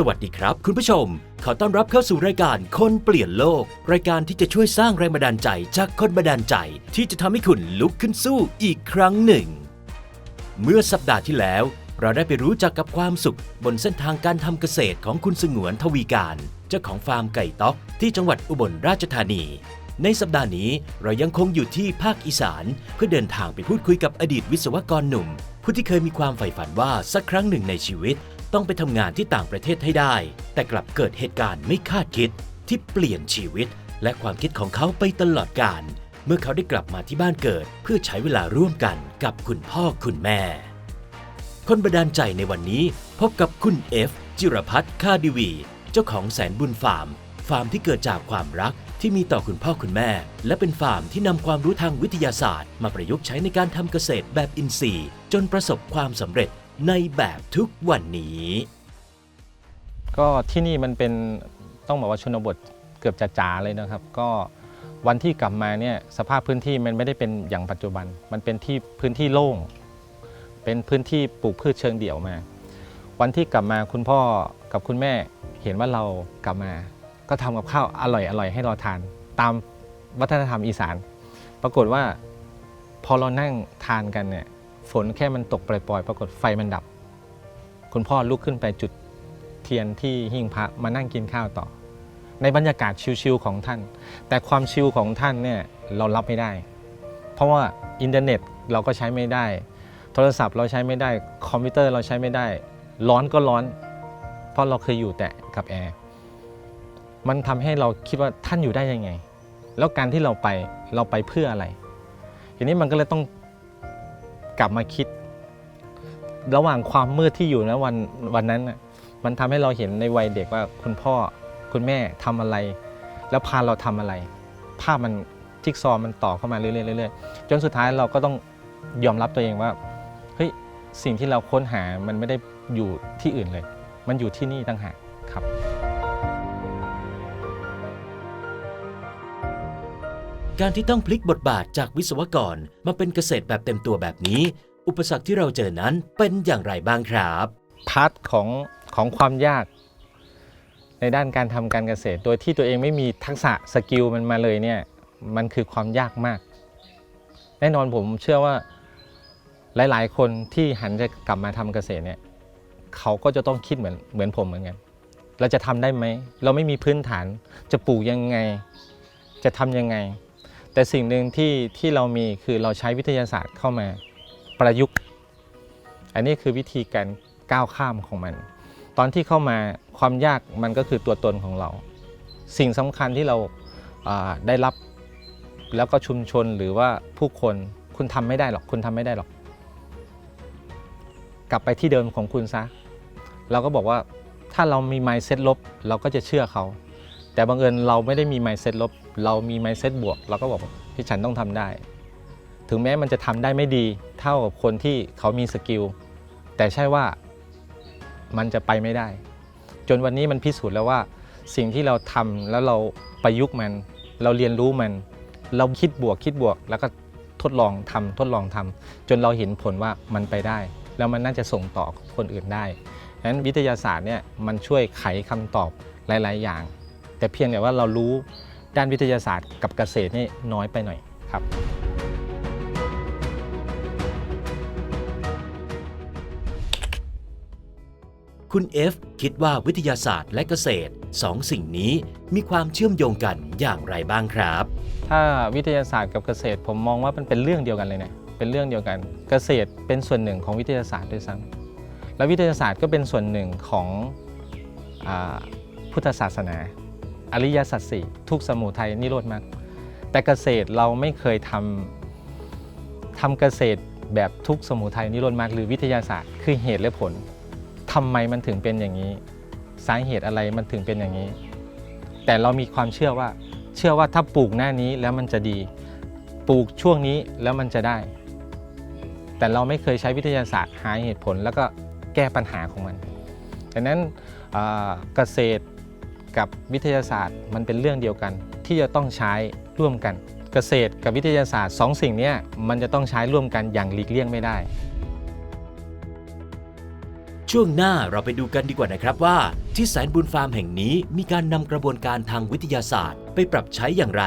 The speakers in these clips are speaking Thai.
สวัสดีครับ คุณผู้ชม ขอต้อนรับเข้าสู่รายการคนเปลี่ยนโลก รายการที่จะช่วยสร้างแรงบันดาลใจจากคนบันดาลใจ ที่จะทำให้คุณลุกขึ้นสู้อีกครั้งหนึ่ง เมื่อสัปดาห์ที่แล้ว เราได้ไปรู้จักกับความสุขบนเส้นทางการทำเกษตรของคุณสงวนทวีการ เจ้าของฟาร์มไก่ต๊อก ที่จังหวัดอุบลราชธานี ในสัปดาห์นี้เรายังคงอยู่ที่ภาคอีสาน เพื่อเดินทางไปพูดคุยกับอดีตวิศวกรหนุ่ม ผู้ที่เคยมีความใฝ่ฝันว่าสักครั้งหนึ่งในชีวิต ต้องไปทำงานที่ต่างประเทศให้ได้ แต่กลับเกิดเหตุการณ์ไม่คาดคิดที่เปลี่ยนชีวิต และความคิดของเขาไปตลอดกาลเมื่อเขาได้กลับมาที่บ้านเกิด เพื่อใช้เวลาร่วมกันกับคุณพ่อคุณแม่ คนบันดาลใจในวันนี้พบกับคุณเอฟจิรพัฒน์คาดิวี เจ้าของแสนบุญฟาร์ม ฟาร์มที่เกิดจากความรักที่มีต่อคุณพ่อคุณแม่ และเป็นฟาร์มที่นำความรู้ทางวิทยาศาสตร์ มาประยุกต์ใช้ในการทำเกษตรแบบอินทรีย์ จนประสบความสำเร็จ ในแบบทุกวันนี้ ก็ที่นี่มันเป็นต้องบอกว่าชนบทเกือบจะจ๋าเลยนะครับ ก็วันที่กลับมาเนี่ยสภาพพื้นที่มันไม่ได้เป็นอย่างปัจจุบัน มันเป็นที่พื้นที่โล่ง เป็นพื้นที่ปลูกพืชเชิงเดี่ยวมา วันที่กลับมาคุณพ่อกับคุณแม่เห็นว่าเรากลับมา ก็ทำกับข้าวอร่อยอร่อยให้เราทาน ตามวัฒนธรรมอีสาน ปรากฏว่าพอเรานั่งทานกันเนี่ย ฝนแค่มันตกปล่อยๆ ปรากฏไฟมันดับ คุณพ่อลุกขึ้นไปจุดเทียนที่หิ้งพระมานั่งกินข้าวต่อ ในบรรยากาศชิลๆของท่าน แต่ความชิลของท่านเนี่ยเรารับไม่ได้ เพราะว่าอินเทอร์เน็ตเราก็ใช้ไม่ได้ โทรศัพท์เราใช้ไม่ได้ คอมพิวเตอร์เราใช้ไม่ได้ ร้อนก็ร้อน เพราะเราเคยอยู่แต่กับแอร์มันทำให้เราคิดว่าท่านอยู่ได้ยังไง แล้วการที่เราไปเราไปเพื่ออะไรทีนี้มันก็เลยต้อง กลับมาคิด ระหว่างความมืดที่อยู่นะวันวันนั้นน่ะมันทำให้เราเห็นในวัยเด็กว่าคุณพ่อคุณแม่ทำอะไร แล้วพาเราทำอะไร ภาพมันจิ๊กซอว์มันต่อเข้ามาเรื่อยๆเรื่อยๆจนสุดท้ายเราก็ต้องยอมรับตัวเองว่าเฮ้ยสิ่งที่เราค้นหามันไม่ได้อยู่ที่อื่นเลย มันอยู่ที่นี่ต่างหากครับ การที่ต้องพลิกบทบาทจากวิศวกรมาเป็นเกษตรแบบเต็มตัวแบบนี้ อุปสรรคที่เราเจอนั้นเป็นอย่างไรบ้างครับพาร์ทของของความยาก ในด้านการทำการเกษตร โดยที่ตัวเองไม่มีทักษะสกิลมันมาเลยเนี่ยมันคือความยากมาก แน่นอนผมเชื่อว่าหลาย ๆ คนที่หันจะกลับมาทำเกษตรเนี่ยเขาก็จะต้องคิดเหมือนเหมือนผมเหมือนกันเราจะทำได้ไหม เราไม่มีพื้นฐานจะปลูกยังไง จะทำยังไง แต่สิ่งหนึ่งที่ที่เรามีคือเราใช้วิทยาศาสตร์เข้ามาประยุกต์ อันนี้คือวิธีการก้าวข้ามของมัน ตอนที่เข้ามาความยากมันก็คือตัวตนของเรา สิ่งสำคัญที่เราาได้รับแล้วก็ชุมชนหรือว่าผู้คนคุณทำไม่ได้หรอกคุณทำไม่ได้หรอก กลับไปที่เดิมของคุณซะเราก็บอกว่าถ้าเรามี mindset ลบ เราก็จะเชื่อเขา แต่บังเอิญเราไม่ได้มี mindset ลบ เรามี mindset บวก เราก็บอกที่ฉันต้องทำได้ ถึงแม้มันจะทำได้ไม่ดีเท่ากับคนที่เขามีสกิล แต่ใช่ว่ามันจะไปไม่ได้ จนวันนี้มันพิสูจน์แล้วว่าสิ่งที่เราทำแล้วเราประยุกต์มัน เราเรียนรู้มัน เราคิดบวกคิดบวก แล้วก็ทดลองทำทดลองทำจนเราเห็นผลว่ามันไปได้ แล้วมันน่าจะส่งต่อคนอื่นได้ดังนั้นวิทยาศาสตร์เนี่ยมันช่วยไขคำตอบหลาย ๆ อย่าง แต่เพียงแต่ว่าเรารู้ด้านวิทยาศาสตร์กับเกษตรนี่น้อยไปหน่อยครับ คุณ F คิดว่าวิทยาศาสตร์และเกษตรสองสิ่งนี้มีความเชื่อมโยงกันอย่างไรบ้างครับ ถ้าวิทยาศาสตร์กับเกษตรผมมองว่ามันเป็นเรื่องเดียวกันเลยนะเป็นเรื่องเดียวกัน เกษตรเป็นส่วนหนึ่งของวิทยาศาสตร์ด้วยซ้ำและวิทยาศาสตร์ก็เป็นส่วนหนึ่งของอาพุทธศาสนา อริยสัจสี่ทุกสมุทัยนิโรธมรรคแต่เกษตรเราไม่เคยทำทำเกษตรแบบทุกสมุทัยนิโรธมรรคหรือวิทยาศาสตร์ คือเหตุและผลทำไมมันถึงเป็นอย่างนี้ สาเหตุอะไรมันถึงเป็นอย่างนี้ แต่เรามีความเชื่อว่า เชื่อว่าถ้าปลูกหน้านี้แล้วมันจะดี ปลูกช่วงนี้แล้วมันจะได้ แต่เราไม่เคยใช้วิทยาศาสตร์หาเหตุผล แล้วก็แก้ปัญหาของมันดังนั้นเกษตร กับวิทยาศาสตร์ มันเป็นเรื่องเดียวกัน ที่จะต้องใช้ร่วมกัน เกษตรกับวิทยาศาสตร์สองสิ่งนี้มันจะต้องใช้ร่วมกันอย่างหลีกเลี่ยงไม่ได้ ช่วงหน้าเราไปดูกันดีกว่านะครับว่า ที่แสนบุญฟาร์มแห่งนี้มีการนำกระบวนการทางวิทยาศาสตร์ ไปปรับใช้อย่างไร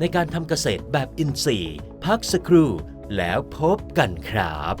ในการทำเกษตรแบบอินทรีย์ พักสักครู่แล้วพบกันครับ